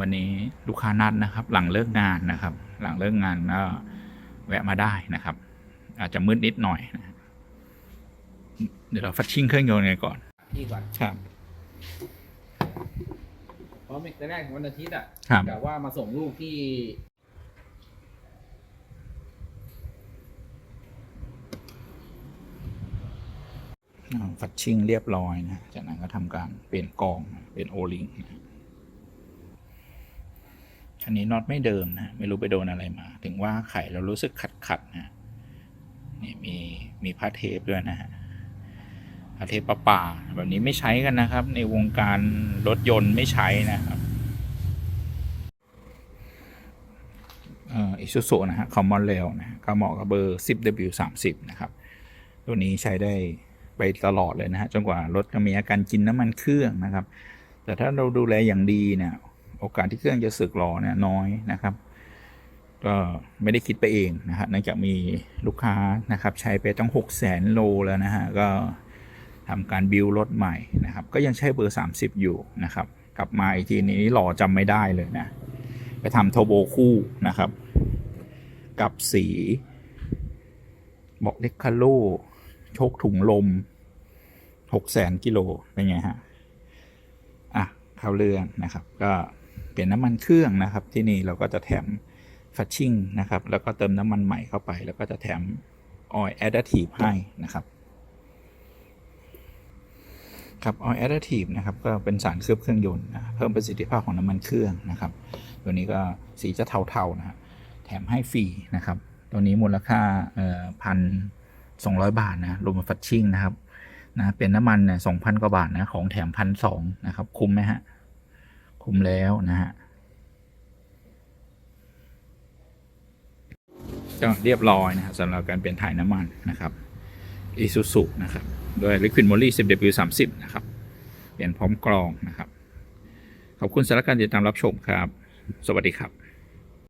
วันนี้ลูกค้านัดนะครับ หลังเลิกงานนะครับ หลังเลิกงานก็แวะมาได้นะครับ อาจจะมืดนิดหน่อยนะฮะเดี๋ยวเราฟัดชิ่งเครื่องยนต์กันก่อน พี่ก่อนครับ เพราะในแรกของวันอาทิตย์อะครับ แต่ว่ามาส่งลูกที่อ่าฟัดชิ่งเรียบร้อยนะฮะจากนั้นก็ทำการเปลี่ยนกองนะเปลี่ยนโอลิงนะฮะ อันนี้น็อตไม่เดิมนะ ไม่รู้ไปโดนอะไรมา ถึงว่าไข่เรารู้สึกขัดขัดๆนะนี่มีมีผ้าเทปด้วยนะฮะผ้าเทปปะป่าแบบนี้ไม่ใช้กันนะครับ ในวงการรถยนต์ไม่ใช้นะครับเอ่ออิซูซุนะฮะคอมมอนเรลนะฮะก็เหมาะกับเบอร์ 10W30 นะครับ ตัวนี้ใช้ได้ไปตลอดเลยนะฮะจนกว่า รถจะมีอาการกินน้ำมันเครื่องนะครับ แต่ถ้าเราดูแลอย่างดีเนี่ย โอกาสที่เครื่องจะสึกหรอเนี่ยน้อยนะครับ ก็ไม่ได้คิดไปเองนะฮะเนื่องจากมีลูกค้านะครับ ใช้ไปตั้ง6 0แสนโลแล้วนะฮะก็ทำการบิวรถใหม่นะครับ ก็ยังใช้เบอร์ 30 อยู่นะครับ กลับมาอีกทีนี้หล่อจำไม่ได้เลยนะ ไปทำโทโบคู่นะครับ กับสีบอกเล็กคาโลโชคถุงลมหกแสนกิโลเป็นไงฮะ อะเข้าเรื่องนะครับ ก็ เปลี่ยนน้ำมันเครื่องนะครับ ที่นี่เราก็จะแถมฟัชชิ่งนะครับ แล้วก็เติมน้ำมันใหม่เข้าไป แล้วก็จะแถมออยล์แอดดทีฟให้นะครับครับออยล์แอดดทีฟนะครับก็เป็นสารเคลือบเครื่องยนต์นะเพิ่มประสิทธิภาพของน้ำมันเครื่องนะครับ ตัวนี้ก็สีจะเทาๆนะแถมให้ฟรีนะครับ ตัวนี้มูลค่าพันสองร้อยบาทนะรวมฟัชชิ่งนะครับนะเป็นน้ำมันเนี่ยสองพันกว่าบาทนะของแถมพันสองนะครับ คุ้มไหมฮะ มแล้วนะฮะก็เรียบร้อยนะครับสำหรับการเปลี่ยนถ่ายน้ำมันนะครับ i s u z u นะครับ โดย Liquid Moly 10W30 นะครับ เปลี่ยนพร้อมกรองนะครับ ขอบคุณสำหรับการติดตามรับชมครับ สวัสดีครับ